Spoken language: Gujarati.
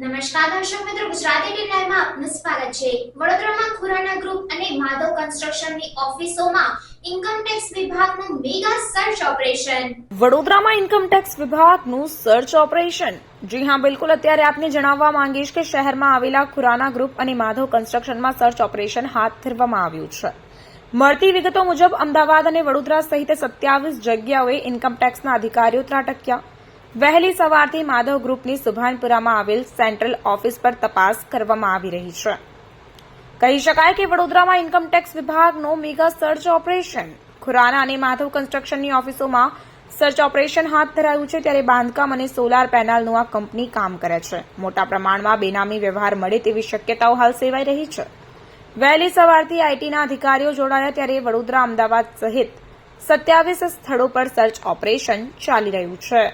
નમસ્કાર દર્શક મિત્રો, ગુજરાતી લાઈવમાં આપનું સ્વાગત છે. વડોદરામાં ખુરાના ગ્રુપ અને માધવ કન્સ્ટ્રક્શનની ઓફિસોમાં ઇન્કમ ટેક્સ વિભાગનું મેગા સર્ચ ઓપરેશન વડોદરામાં ઇન્કમટેક્સ વિભાગનું સર્ચ ઓપરેશન જી હા, બિલકુલ. અત્યારે આપને જણાવવા માંગીશ કે શહેરમાં આવેલા ખુરાના ગ્રુપ અને માધવ કન્સ્ટ્રક્શનમાં સર્ચ ઓપરેશન હાથ ધરવામાં આવ્યું છે. મળતી વિગતો મુજબ, અમદાવાદ અને વડોદરા સહિત સત્યાવીસ જગ્યાઓએ ઇન્કમટેક્સના અધિકારીઓ ત્રાટક્યા. વહેલી સવારથી માધવ ગ્રુપની સુભાનપુરામાં આવેલ સેન્ટ્રલ ઓફિસ પર તપાસ કરવામાં આવી રહી છે. કહી શકાય કે વડોદરામાં ઇન્કમટેક્સ વિભાગનો મેગા સર્ચ ઓપરેશન. ખુરાના અને માધવ કન્સ્ટ્રક્શનની ઓફિસોમાં સર્ચ ઓપરેશન હાથ ધરાયું છે ત્યારે બાંધકામ અને સોલાર પેનલનું આ કંપની કામ કરે છે. મોટા પ્રમાણમાં બેનામી વ્યવહાર મળે તેવી શક્યતાઓ હાલ સેવાઈ રહી છે. વહેલી સવારથી આઈટીના અધિકારીઓ જોડાયા ત્યારે વડોદરા અમદાવાદ સહિત સત્યાવીસ સ્થળો પર સર્ચ ઓપરેશન ચાલી રહ્યું છે.